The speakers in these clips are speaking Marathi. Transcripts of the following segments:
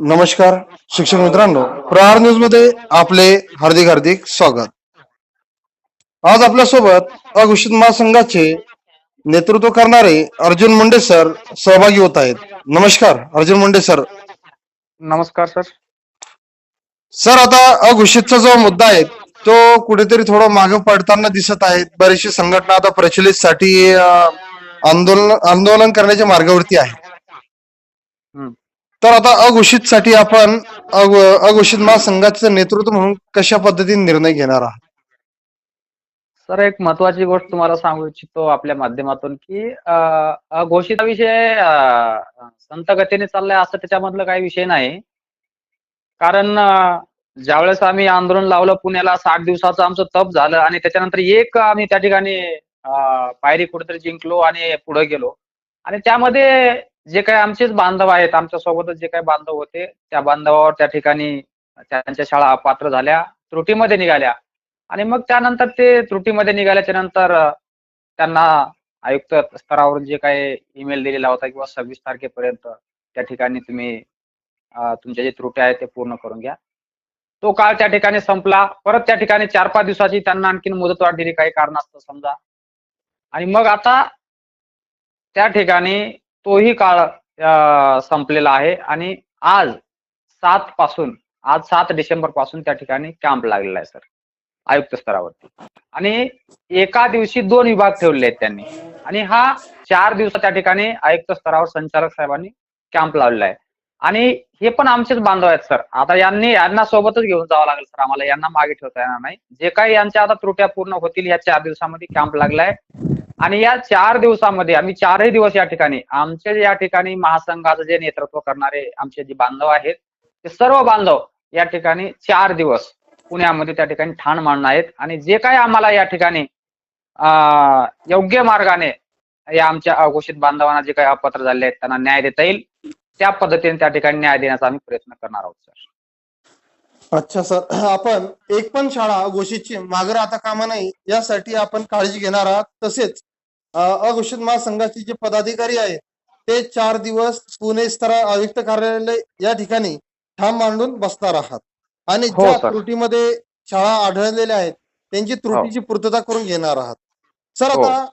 नमस्कार शिक्षक मित्रांनो प्रहार न्यूजमध्ये आपले हार्दिक हार्दिक स्वागत. आज आपल्यासोबत अघोषित महासंघाचे नेतृत्व करणारे अर्जुन मुंडे सर सहभागी होत आहेत. नमस्कार अर्जुन मुंडे सर. नमस्कार सर. सर आता अघोषितचा जो मुद्दा आहे तो कुठेतरी थोडा मागे पडताना दिसत आहे. बरीचशी संघटना आता प्रचलितसाठी अं, आंदोलन आंदोलन करण्याच्या मार्गावरती आहे. तर आता अघोषित साठी आपण अघोषित महासंघाचं नेतृत्व म्हणून कशा पद्धतीने निर्णय घेणार आहात? सर एक महत्वाची गोष्ट तुम्हाला सांगू इच्छितो आपल्या माध्यमातून की अं, अघोषित विषय संत गतीने चाललाय असं त्याच्यामधलं काही विषय नाही. कारण ज्यावेळेस आम्ही आंदोलन लावलं पुण्याला साठ दिवसाचं आमचं तप झालं आणि त्याच्यानंतर एक आम्ही त्या ठिकाणी पायरी कुठेतरी जिंकलो आणि पुढे गेलो. आणि त्यामध्ये जे काही आमचेच बांधव आहेत आमच्या सोबतच जे काही बांधव होते त्या बांधवावर त्या ठिकाणी त्यांच्या शाळा अपात्र झाल्या त्रुटीमध्ये निघाल्या. आणि मग त्यानंतर ते त्रुटीमध्ये निघाल्याच्या नंतर त्यांना आयुक्त स्तरावरून जे काही ईमेल दिलेला होता किंवा सव्वीस तारखेपर्यंत त्या ठिकाणी तुम्ही तुमच्या जे त्रुटी आहेत ते पूर्ण करून घ्या. तो काळ त्या ठिकाणी संपला. परत त्या ठिकाणी चार पाच दिवसाची त्यांना आणखीन मुदतवाढ दिली. काही कारणास्तव समजा. आणि मग आता त्या ठिकाणी तोही काळ संपलेला आहे. आणि आज सात पासून आज सात डिसेंबरपासून त्या ठिकाणी कॅम्प लागलेला आहे सर आयुक्त स्तरावरती. आणि एका दिवशी दोन विभाग ठेवले आहेत त्यांनी. आणि हा चार दिवस त्या ठिकाणी आयुक्त स्तरावर संचालक साहेबांनी कॅम्प लावलेला आहे. आणि हे पण आमचेच बांधव आहेत सर आता यांनी यांना सोबतच घेऊन जावं लागेल सर आम्हाला. यांना मागे ठेवता येणार नाही. जे काही यांच्या आता त्रुट्या पूर्ण होतील या चार दिवसामध्ये कॅम्प लागलाय आणि या चार दिवसामध्ये आम्ही चारही दिवस या ठिकाणी आमचे या ठिकाणी महासंघाचं जे नेतृत्व करणारे आमचे जे बांधव आहेत ते सर्व बांधव या ठिकाणी चार दिवस पुण्यामध्ये त्या ठिकाणी ठाण मांडणार आहेत. आणि जे काही आम्हाला या ठिकाणी योग्य मार्गाने या आमच्या अघोषित बांधवांना जे काही अपत्र झाले आहेत त्यांना न्याय देता येईल त्या पद्धतीने त्या ठिकाणी न्याय देण्याचा आम्ही प्रयत्न करणार आहोत सर. अच्छा सर आपण एक पण शाळा घोषितची मागे राहता कामा नाही यासाठी आपण काळजी घेणार आहात. तसेच अघोषित महासंघाचे जे पदाधिकारी आहेत ते चार दिवस पुणे स्तरा आयुक्त कार्यालय या ठिकाणी ठाम मांडून बसणार आहात. आणि हो, ज्या सर. त्रुटीमध्ये शाळा आढळलेल्या आहेत त्यांची त्रुटीची पूर्तता करून घेणार आहात. सर हो. आता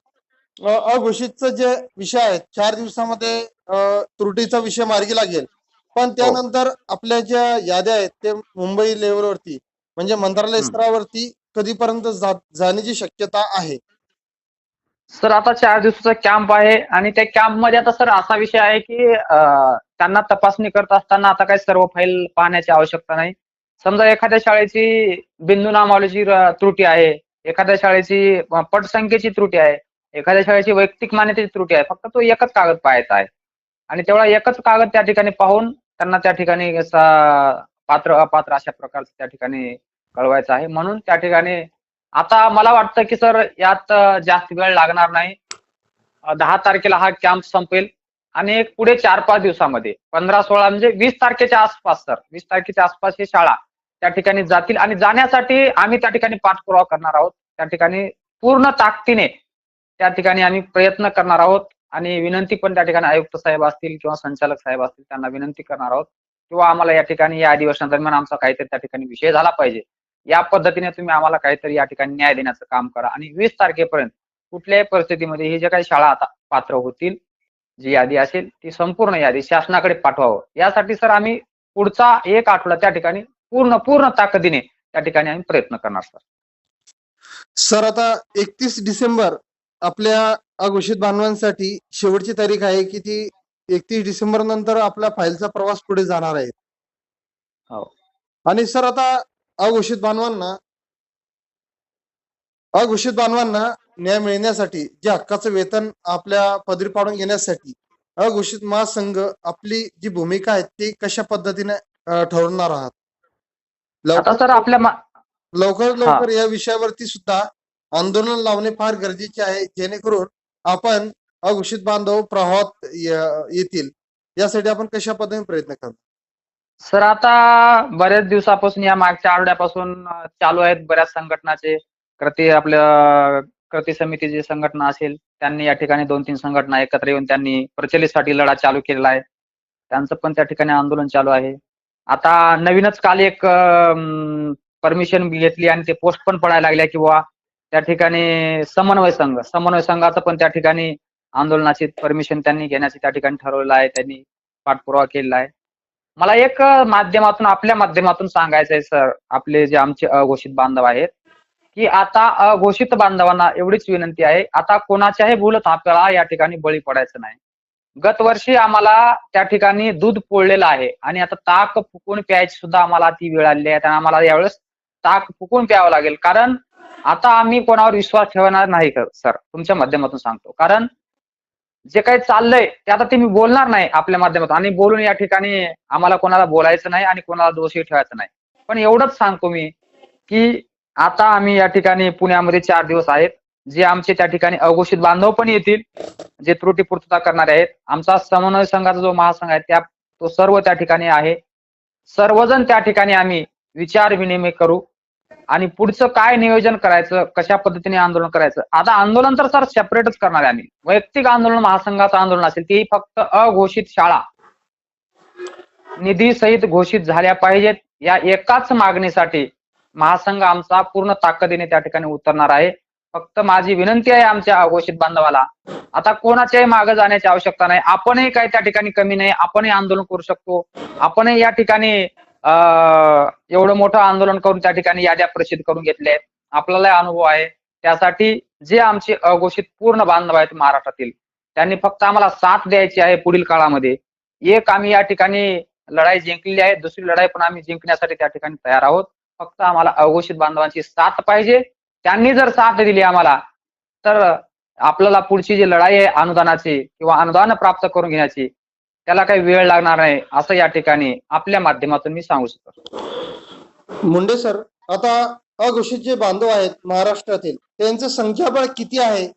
अं, अघोषितचं जे विषय आहेत चार दिवसामध्ये अं, त्रुटीचा विषय मार्गी लागेल. पण हो. त्यानंतर आपल्या ज्या याद्या आहेत ते मुंबई लेवलवरती म्हणजे मंत्रालय. स्तरावरती कधीपर्यंत जाण्याची शक्यता आहे सर आता चार दिवसाचा कॅम्प आहे आणि त्या कॅम्पमध्ये आता सर असा विषय आहे की त्यांना तपासणी करत असताना आता काही सर्व फाईल पाहण्याची आवश्यकता नाही समजा एखाद्या शाळेची बिंदू नामावलीची त्रुटी आहे एखाद्या शाळेची पटसंख्येची त्रुटी आहे एखाद्या शाळेची वैयक्तिक मान्यतेची त्रुटी आहे फक्त तो एकच कागद पाहायचा आहे आणि तेवढा एकच कागद त्या ठिकाणी पाहून त्यांना त्या ठिकाणी पात्र अपात्र अशा प्रकारचं त्या ठिकाणी कळवायचं आहे. म्हणून त्या ठिकाणी आता मला वाटतं की सर यात जास्त वेळ लागणार नाही. दहा तारखेला हा कॅम्प संपेल आणि एक पुढे चार पाच दिवसामध्ये पंधरा सोळा म्हणजे वीस तारखेच्या आसपास सर वीस तारखेच्या आसपास ही शाळा त्या ठिकाणी जातील आणि जाण्यासाठी आम्ही त्या ठिकाणी पाठपुरावा करणार आहोत. त्या ठिकाणी पूर्ण ताकदीने त्या ठिकाणी आम्ही प्रयत्न करणार आहोत. आणि विनंती पण त्या ठिकाणी आयुक्त साहेब असतील किंवा संचालक साहेब असतील त्यांना विनंती करणार आहोत. किंवा आम्हाला या ठिकाणी या अधिवेशनादरम्यान आमचा काहीतरी त्या ठिकाणी विषय झाला पाहिजे. या पद्धतीने तुम्ही आम्हाला काहीतरी या ठिकाणी न्याय देण्याचं काम करा. आणि वीस तारखेपर्यंत कुठल्याही परिस्थितीमध्ये ही जे काही शाळा आता पात्र होतील जी यादी असेल ती संपूर्ण यादी शासनाकडे पाठवावं. यासाठी सर आम्ही पुढचा एक आठवडा त्या ठिकाणी पूर्ण पूर्ण ताकदीने त्या ठिकाणी आम्ही प्रयत्न करणार सर. सर आता एकतीस डिसेंबर आपल्या अघोषित बांधवांसाठी शेवटची तारीख आहे की ती एकतीस डिसेंबर नंतर आपल्या फाईलचा प्रवास पुढे जाणार आहे. हो. आणि सर आता अघोषित बांधवांना अघोषित बांधवांना न्याय मिळण्यासाठी जे हक्काचं वेतन आपल्या पदरी पाडून घेण्यासाठी अघोषित महासंघ आपली जी भूमिका आहे ती कशा पद्धतीने ठरवणार आहात? आता लवकर सर आपल्या मा- लवकर लवकर या विषयावरती सुद्धा आंदोलन लावणे फार गरजेचे आहे जेणेकरून आपण अघोषित बांधव प्रवाहात येतील. यासाठी आपण कशा पद्धतीने प्रयत्न करतो सर आता बऱ्याच दिवसापासून या मागच्या आठवड्यापासून चालू आहेत बऱ्याच संघटनाचे कृती आपल्या कृती समितीची संघटना असेल त्यांनी या ठिकाणी दोन तीन संघटना एकत्र येऊन त्यांनी प्रचलितसाठी लढा चालू केलेला आहे. त्यांचं पण त्या ठिकाणी आंदोलन चालू आहे. आता नवीनच काल एक परमिशन घेतली आणि ते पोस्ट पण पडायला लागल्या किंवा त्या ठिकाणी समन्वय संघ समन्वय संघाचं पण त्या ठिकाणी आंदोलनाची परमिशन त्यांनी घेण्याची त्या ठिकाणी ठरवलं आहे त्यांनी पाठपुरावा केलेला आहे. मला एक माध्यमातून आपल्या माध्यमातून सांगायचं आहे सर आपले जे आमचे अघोषित बांधव आहेत की आता अघोषित बांधवांना एवढीच विनंती आहे आता कोणाच्याही भूलत आपल्याला या ठिकाणी बळी पडायचं नाही. गत वर्षी आम्हाला त्या ठिकाणी दूध पोळलेलं आहे आणि आता ताक फुकून प्यायची सुद्धा आम्हाला ती वेळ आलेली आहे आणि आम्हाला यावेळेस ताक फुकून प्यावं लागेल. कारण आता आम्ही कोणावर विश्वास ठेवणार नाही सर. तुमच्या माध्यमातून सांगतो. कारण जे काही चाललंय ते आता ते मी बोलणार नाही आपल्या माध्यमातून. आणि बोलून या ठिकाणी आम्हाला कोणाला बोलायचं नाही आणि कोणाला दोषी ठेवायचं नाही. पण एवढंच सांगतो मी की आता आम्ही या ठिकाणी पुण्यामध्ये चार दिवस आहेत. जे आमचे त्या ठिकाणी अघोषित बांधव पण येतील जे त्रुटी पूर्तता करणारे आहेत. आमचा समन्वय संघाचा जो महासंघ आहे त्या तो सर्व त्या ठिकाणी आहे. सर्वजण त्या ठिकाणी आम्ही विचार विनिमय करू. आणि पुढचं काय नियोजन करायचं कशा पद्धतीने आंदोलन करायचं? आता आंदोलन तर सर सेपरेटच करणार आहे आम्ही. वैयक्तिक आंदोलन महासंघाचं आंदोलन असेल तेही फक्त अघोषित शाळा. निधी सहित घोषित झाल्या पाहिजेत. या एकाच मागणीसाठी महासंघ आमचा पूर्ण ताकदीने त्या ठिकाणी उतरणार आहे. फक्त माझी विनंती आहे आमच्या अघोषित बांधवाला. आता कोणाच्याही मागे जाण्याची आवश्यकता नाही. आपणही काही त्या ठिकाणी कमी नाही. आपणही आंदोलन करू शकतो. आपणही या ठिकाणी एवढं मोठं आंदोलन करून त्या ठिकाणी याद्या प्रसिद्ध करून घेतल्या आहेत. आपल्याला अनुभव आहे. त्यासाठी जे आमचे अघोषित पूर्ण बांधव आहेत महाराष्ट्रातील त्यांनी फक्त आम्हाला साथ द्यायची आहे पुढील काळामध्ये. एक आम्ही या ठिकाणी लढाई जिंकलेली आहे दुसरी लढाई पण आम्ही जिंकण्यासाठी त्या ठिकाणी तयार आहोत. फक्त आम्हाला अघोषित बांधवांची साथ पाहिजे. त्यांनी जर साथ दिली आम्हाला तर आपल्याला पुढची जी लढाई आहे अनुदानाची किंवा अनुदान प्राप्त करून घेण्याची त्याला काही वेळ लागणार नाही असं या ठिकाणी आपल्या माध्यमातून मी सांगू शकतो. मुंडे सर आता अघोषित जे बांधव आहेत महाराष्ट्रातील त्यांचं संख्याबळ किती आहे?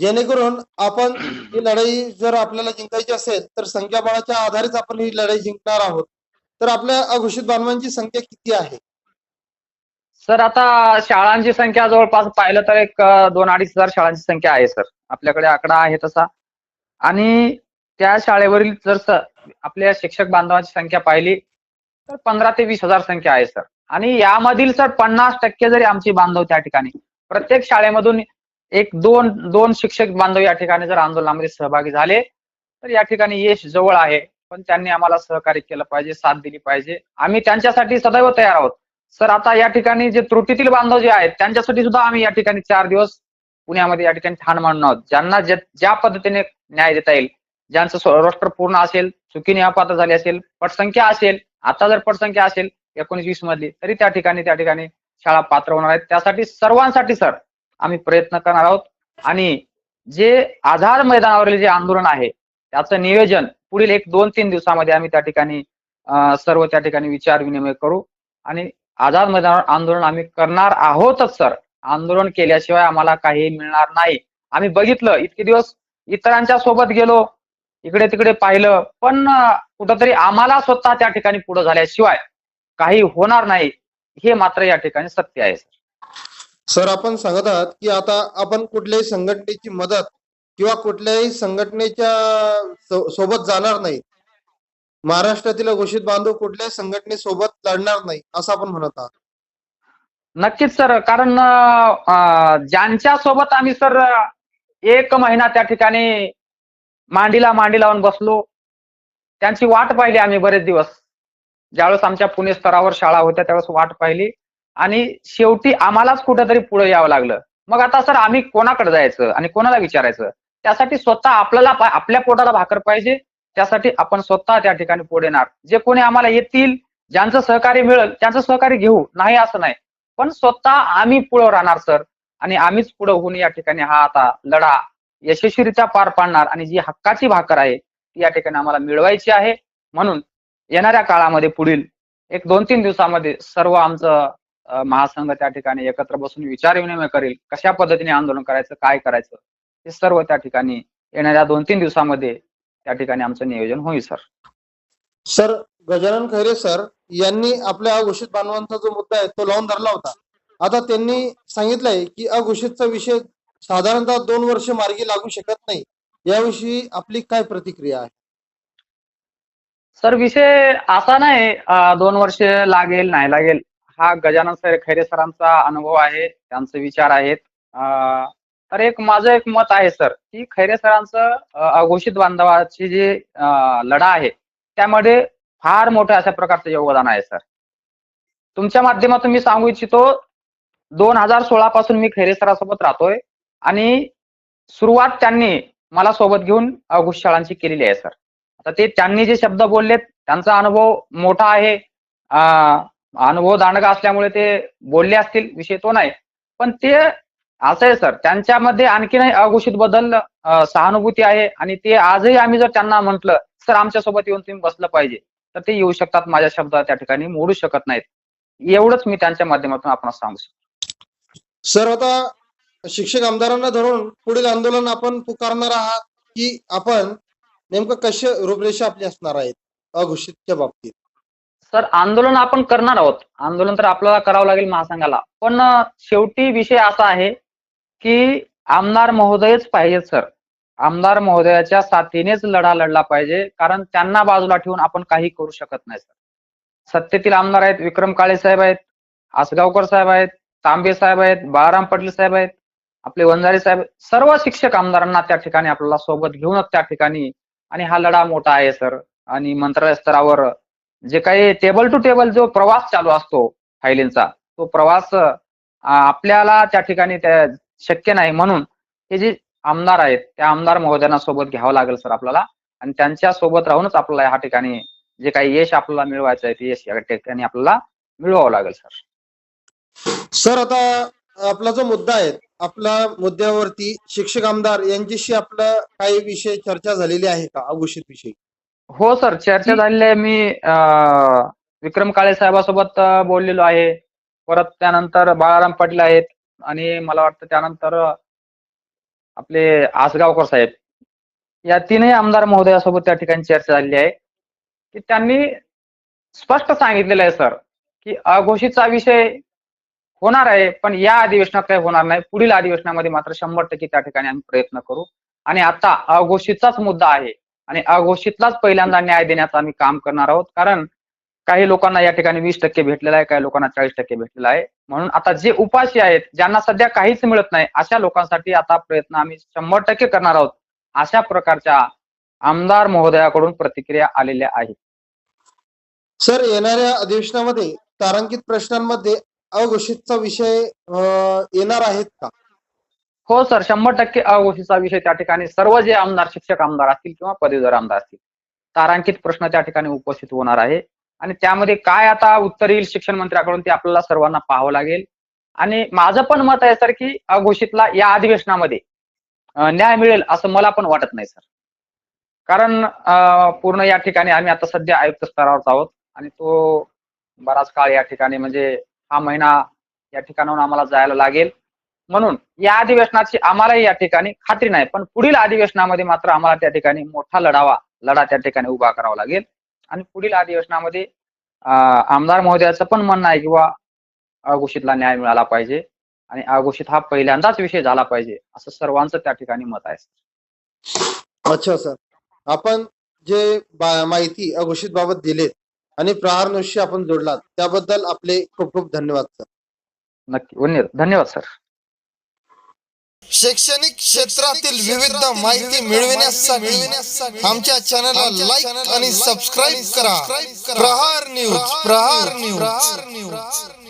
जेणेकरून आपण ही लढाई जर आपल्याला जिंकायची असेल तर संख्याबळाच्या आधारेच आपण ही लढाई जिंकणार आहोत. तर आपल्या अघोषित बांधवांची संख्या किती आहे? सर आता शाळांची संख्या जवळपास पाहिलं तर एक दोन अडीच हजार शाळांची संख्या आहे सर. आपल्याकडे आकडा आहे तसा. आणि त्या शाळेवरील जर आपल्या शिक्षक बांधवांची संख्या पाहिली तर पंधरा ते वीस हजार संख्या आहे सर. आणि यामधील सर पन्नास टक्के जरी आमची बांधव त्या ठिकाणी प्रत्येक शाळेमधून एक दोन दोन शिक्षक बांधव या ठिकाणी जर आंदोलनामध्ये सहभागी झाले तर या ठिकाणी यश जवळ आहे. पण त्यांनी आम्हाला सहकार्य केलं पाहिजे साथ दिली पाहिजे. आम्ही त्यांच्यासाठी सदैव तयार आहोत. सर आता या ठिकाणी जे त्रुटीतील बांधव जे आहेत त्यांच्यासाठी सुद्धा आम्ही या ठिकाणी चार दिवस पुण्यामध्ये या ठिकाणी ठाण मांडणार आहोत. ज्यांना ज्या पद्धतीने न्याय देता येईल ज्यांचं रोस्टर पूर्ण असेल चुकीने अपात्र झाली असेल पटसंख्या असेल आता जर पटसंख्या असेल एकोणीस वीस मधली तरी त्या ठिकाणी त्या ठिकाणी शाळा पात्र होणार आहेत. त्यासाठी सर्वांसाठी सर आम्ही प्रयत्न करणार आहोत. आणि जे आधार मैदानावरील जे आंदोलन आहे त्याचं नियोजन पुढील एक दोन तीन दिवसामध्ये आम्ही त्या ठिकाणी सर्व त्या ठिकाणी विचार विनिमय करू. आणि आझाद मैदानावर आंदोलन आम्ही करणार आहोतच सर आंदोलन केल्याशिवाय आम्हाला काही मिळणार नाही. आम्ही बघितलं इतके दिवस इतरांच्या सोबत गेलो इकडे तिकडे पाहिलं पण कुठंतरी आम्हाला स्वतः त्या ठिकाणी पुढे झाल्याशिवाय काही होणार नाही हे मात्र या ठिकाणी सत्य आहे सर. आपण सांगत आहात की आता आपण कुठल्याही संघटनेची मदत किंवा कुठल्याही संघटनेच्या सो- सोबत जाणार नाही. महाराष्ट्रातील घोषित बांधव कुठल्याही संघटनेसोबत लढणार नाही असं आपण म्हणत आहात. नक्कीच सर कारण ज्यांच्या सोबत आम्ही सर एक महिना त्या ठिकाणी मांडीला मांडी लावून बसलो. त्यांची वाट पाहिली आम्ही बरेच दिवस. ज्यावेळेस आमच्या पुणे स्तरावर शाळा होत्या त्यावेळेस वाट पाहिली. आणि शेवटी आम्हालाच कुठेतरी पुढे यावं लागलं. मग आता सर आम्ही कोणाकडे जायचं आणि कोणाला विचारायचं? त्यासाठी स्वतः आपल्याला आपल्या पोटाला भाकर पाहिजे. त्यासाठी आपण स्वतः त्या ठिकाणी पुढे येणार. जे कोणी आम्हाला येतील ज्यांचं सहकार्य मिळेल त्यांचं सहकार्य घेऊ. नाही असं नाही. पण स्वतः आम्ही पुढे राहणार सर. आणि आम्हीच पुढे होऊन या ठिकाणी हा आता लढा यशस्वीरित्या पार पाडणार आणि जी हक्काची भाकर आहे ती या ठिकाणी आम्हाला मिळवायची आहे. म्हणून येणाऱ्या काळामध्ये पुढील एक दोन तीन दिवसामध्ये सर्व आमचं महासंघ त्या ठिकाणी एकत्र बसून विचार विनिमय करेल. कशा पद्धतीने आंदोलन करायचं काय करायचं हे सर्व त्या ठिकाणी येणाऱ्या दोन तीन दिवसामध्ये त्या ठिकाणी आमचं नियोजन होईल sir. Sir Gajanan Khaire sir यांनी आपल्या अघोषित बांधवांचा जो मुद्दा आहे तो लावून धरला होता. आता त्यांनी सांगितलंय की अघोषितचा विषय साधारणतः दोन वर्ष मार्गी लागू शकत नाही. याविषयी आपली काय प्रतिक्रिया आहे? सर विषय असा नाही दोन वर्ष लागेल नाही लागेल. हा गजानन सर खैरे सरांचा अनुभव आहे त्यांचे विचार आहेत. तर एक माझं एक मत आहे सर की खैरे सरांचं अघोषित बांधवाची जी लढा आहे त्यामध्ये फार मोठं अशा प्रकारचं योगदान आहे सर. तुमच्या माध्यमातून मी सांगू इच्छितो दोन हजार सोळा पासून मी खैरे सरासोबत राहतोय. आणि सुरुवात त्यांनी मला सोबत घेऊन अघोष शाळांची केलेली आहे सर. आता ते त्यांनी जे शब्द बोललेत त्यांचा अनुभव मोठा आहे. अनुभव दांडगा असल्यामुळे ते बोलले असतील विषय तो नाही. पण ते असं आहे सर त्यांच्यामध्ये आणखीनही अघोषित बदल सहानुभूती आहे आणि ते आजही आम्ही जर त्यांना म्हटलं सर आमच्यासोबत येऊन तुम्ही बसलं पाहिजे तर ते येऊ शकतात माझ्या शब्द त्या ठिकाणी मोडू शकत नाहीत. एवढंच मी त्यांच्या माध्यमातून आपण सांगू शकतो. सर आता शिक्षक आमदारांना धरून पुढील आंदोलन आपण पुकारणार आहात की आपण नेमकं कशी रूपरेषा आपली असणार आहेत अघोषितच्या बाबतीत? सर आंदोलन आपण करणार आहोत. आंदोलन तर आपल्याला करावं लागेल महासंघाला. पण शेवटी विषय असा आहे की आमदार महोदयच पाहिजेत सर. आमदार महोदयाच्या साथीनेच लढा लढला पाहिजे कारण त्यांना बाजूला ठेवून आपण काही करू शकत नाही सर. सत्तेतील आमदार आहेत विक्रम काळे साहेब आहेत आसगावकर साहेब आहेत तांबे साहेब आहेत बाळाराम पाटील साहेब आहेत आपले वंजारी साहेब सर्व शिक्षक आमदारांना त्या ठिकाणी आपल्याला सोबत घेऊनच त्या ठिकाणी. आणि हा लढा मोठा आहे सर. आणि मंत्रालय स्तरावर जे काही टेबल टू टेबल जो प्रवास चालू असतो फायलींचा तो प्रवास आपल्याला त्या ठिकाणी त्या शक्य नाही म्हणून हे जे आमदार आहेत त्या आमदार महोदयांना सोबत घ्यावं लागेल सर आपल्याला. आणि त्यांच्यासोबत राहूनच आपल्याला ह्या ठिकाणी जे काही यश आपल्याला मिळवायचं आहे ते यश या ठिकाणी आपल्याला मिळवावं लागेल सर. सर आता आपला जो मुद्दा आहे आपल्या मुद्द्यावरती शिक्षक आमदार यांच्याशी आपलं काही विषय चर्चा झालेली आहे का? अघोषित विषयी. हो सर. चर्चा झालेली आहे. मी विक्रम काळे साहेबासोबत बोललेलो आहे. परत त्यानंतर बाळाराम पाटील आहेत आणि मला वाटतं त्यानंतर आपले आसगावकर साहेब. या तीनही आमदार महोदयासोबत त्या ठिकाणी चर्चा झालेली आहे. की त्यांनी स्पष्ट सांगितलेलं आहे सर की अघोषितचा विषय होणार आहे पण या अधिवेशनात काही होणार नाही. पुढील अधिवेशनामध्ये मात्र शंभर टक्के त्या ठिकाणी आम्ही प्रयत्न करू. आणि आता अघोषितचाच मुद्दा आहे. आणि अघोषितलाच पहिल्यांदा न्याय देण्याचं आम्ही काम करणार आहोत. कारण काही लोकांना या ठिकाणी वीस टक्के भेटलेला आहे काही लोकांना चाळीस टक्के भेटलेला आहे. म्हणून आता जे उपाशी आहेत ज्यांना सध्या काहीच मिळत नाही अशा लोकांसाठी आता प्रयत्न आम्ही शंभर टक्के करणार आहोत. अशा प्रकारच्या आमदार महोदयाकडून प्रतिक्रिया आलेल्या आहेत. सर येणाऱ्या अधिवेशनामध्ये तारांकित प्रश्नांमध्ये अघोषितचा विषय येणार आहेत का? हो सर. शंभर टक्के अघोषितचा विषय त्या ठिकाणी सर्व जे आमदार शिक्षक आमदार असतील किंवा पदवीधर आमदार असतील तारांकित प्रश्न त्या ठिकाणी उपस्थित होणार आहे. आणि त्यामध्ये काय आता उत्तर येईल शिक्षण मंत्र्याकडून ते आपल्याला सर्वांना पाहावं लागेल. आणि माझं पण मत आहे सर की अघोषितला या अधिवेशनामध्ये न्याय मिळेल असं मला पण वाटत नाही सर. कारण पूर्ण या ठिकाणी आम्ही आता सध्या आयुक्त स्तरावर आहोत. आणि तो बराच काळ या ठिकाणी म्हणजे हा महिना या ठिकाणाहून आम्हाला जायला लागेल. म्हणून या अधिवेशनाची आम्हालाही या ठिकाणी खात्री नाही पण पुढील अधिवेशनामध्ये मात्र आम्हाला त्या ठिकाणी मोठा लढावा लढा त्या ठिकाणी उभा करावा लागेल. आणि पुढील अधिवेशनामध्ये आमदार महोदयाचं पण म्हणणं आहे किंवा अघोषितला न्याय मिळाला पाहिजे आणि अघोषित हा पहिल्यांदाच विषय झाला पाहिजे असं सर्वांचं त्या ठिकाणी मत आहे. अच्छा सर. आपण जे माहिती अघोषित बाबत दिलेत आणि प्रहार न्यूजशी आपण जोडलात. त्याबद्दल आपले खूप खूप धन्यवाद सर. नक्की. धन्यवाद धन्यवाद सर. शैक्षणिक क्षेत्रातील विविध माहिती मिळविण्यासाठी आमच्या चॅनलला लाईक आणि सबस्क्राईब करा. प्रहार न्यूज. प्रहार न्यूज.